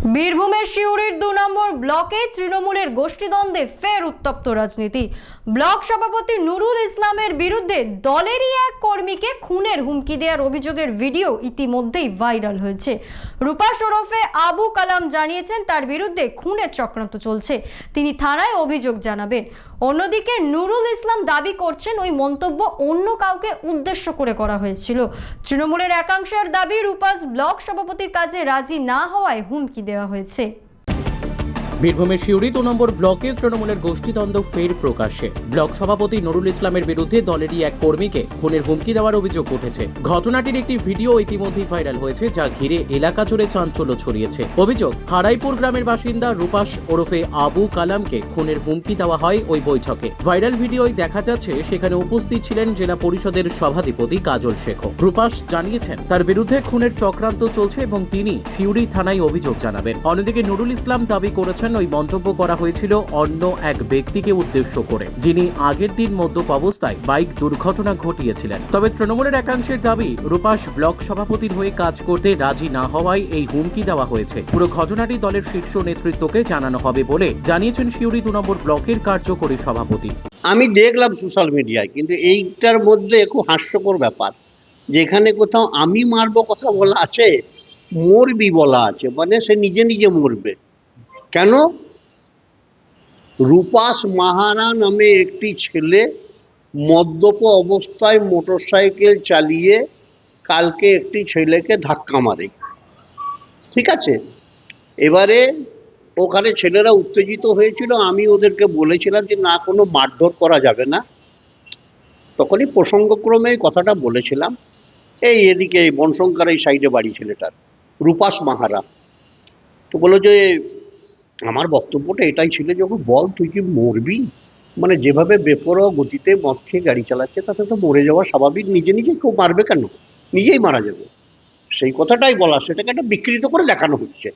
বীরভূমের শিউরির দু নম্বর ব্লকে তৃণমূলের গোষ্ঠীদ্বন্দ্বে ফের উত্তপ্ত রাজনীতি। ব্লক সভাপতি নুরুল ইসলামের বিরুদ্ধে দলেরই এক কর্মীকে খুনের হুমকি দেওয়ার অভিযোগের ভিডিও ইতিমধ্যেই ভাইরাল হয়েছে। রূপাস ওরফে আবু কালাম জানিয়েছেন, তার বিরুদ্ধে খুনের চক্রান্ত চলছে। তিনি থানায় অভিযোগ জানাবেন। অন্যদিকে নুরুল ইসলাম দাবি করছেন, ওই মন্তব্য অন্য কাউকে উদ্দেশ্য করে করা হয়েছিল। তৃণমূলের একাংশের দাবি, রূপাস ব্লক সভাপতির কাজে রাজি না হওয়ায় হুমকি দেওয়া হয়েছে। বীরভূমের শিউরি দু নম্বর ব্লকে তৃণমূলের গোষ্ঠীদ্বন্দ্ব ফের প্রকাশ্যে। ব্লক সভাপতি নুরুল ইসলামের বিরুদ্ধে দলেরই এক কর্মীকে খুনের হুমকি দেওয়ার অভিযোগ উঠেছে। ঘটনাটির একটি ভিডিও ইতিমধ্যেই ভাইরাল হয়েছে, যা ঘিরে এলাকা জুড়ে চাঞ্চল্য ছড়িয়েছে। অভিযোগ, হারাইপুর গ্রামের বাসিন্দা রূপাস ওরফে আবু কালামকে খুনের হুমকি দেওয়া হয় ওই বৈঠকে। ভাইরাল ভিডিওয় দেখা যাচ্ছে, সেখানে উপস্থিত ছিলেন জেলা পরিষদের সভাধিপতি কাজল শেখ। রূপাস জানিয়েছেন, তার বিরুদ্ধে খুনের চক্রান্ত চলছে এবং তিনি শিউরি থানায় অভিযোগ জানাবেন। অন্যদিকে নুরুল ইসলাম দাবি করেছেন ওই মন্তব্য করা হয়েছিল অন্য এক ব্যক্তিকে উদ্দেশ্য করে, যিনি আগের দিন মদ্যপ অবস্থায় বাইক দুর্ঘটনা ঘটিয়েছিলেন। তবে তৃণমূলের একাংশের দাবি, রূপাস ব্লক সভাপতির হয়ে কাজ করতে রাজি না হওয়ায় এই হুমকি দেওয়া হয়েছে। পুরো ঘটনাটি দলের শীর্ষ নেতৃত্বকে জানানো হবে বলে জানিয়েছেন শিউরি দু নম্বর ব্লকের কার্যকরী সভাপতি। আমি দেখলাম সোশ্যাল মিডিয়ায়, কিন্তু এইটার মধ্যে খুব হাস্যকর ব্যাপার, যেখানে কোথাও আমি মারবো কথা বলা আছে, মরবি বলা আছে মানে সে নিজে নিজে মরবে। কেন? রূপাস মাহারা নামে একটি ছেলে মদ্যপ অবস্থায় মোটরসাইকেল চালিয়ে কালকে একটি ছেলেকে ধাক্কা মারে। ঠিক আছে? এবারে ওখানে ছেলেরা উত্তেজিত হয়েছিল। আমি ওদেরকে বলেছিলাম যে, না, কোনো মারধর করা যাবে না। তখনই প্রসঙ্গক্রমে কথাটা বলেছিলাম। এই এদিকে বনশঙ্কর এই সাইডে বাড়ি ছেলেটার, রূপাস মাহারা তো বলল যে আমার বক্তব্যটা এটাই ছিল যে বল, তুই কি মরবি? মানে যেভাবে বেপরোয়া গতিতে মদ খেয়ে গাড়ি চালাচ্ছে, তাতে তো মরে যাওয়া স্বাভাবিক। নিজে নিজে কেউ মারবে কেন? নিজেই মারা যাবে। সেই কথাটাই বলা, সেটাকে একটা বিকৃত করে দেখানো হচ্ছে।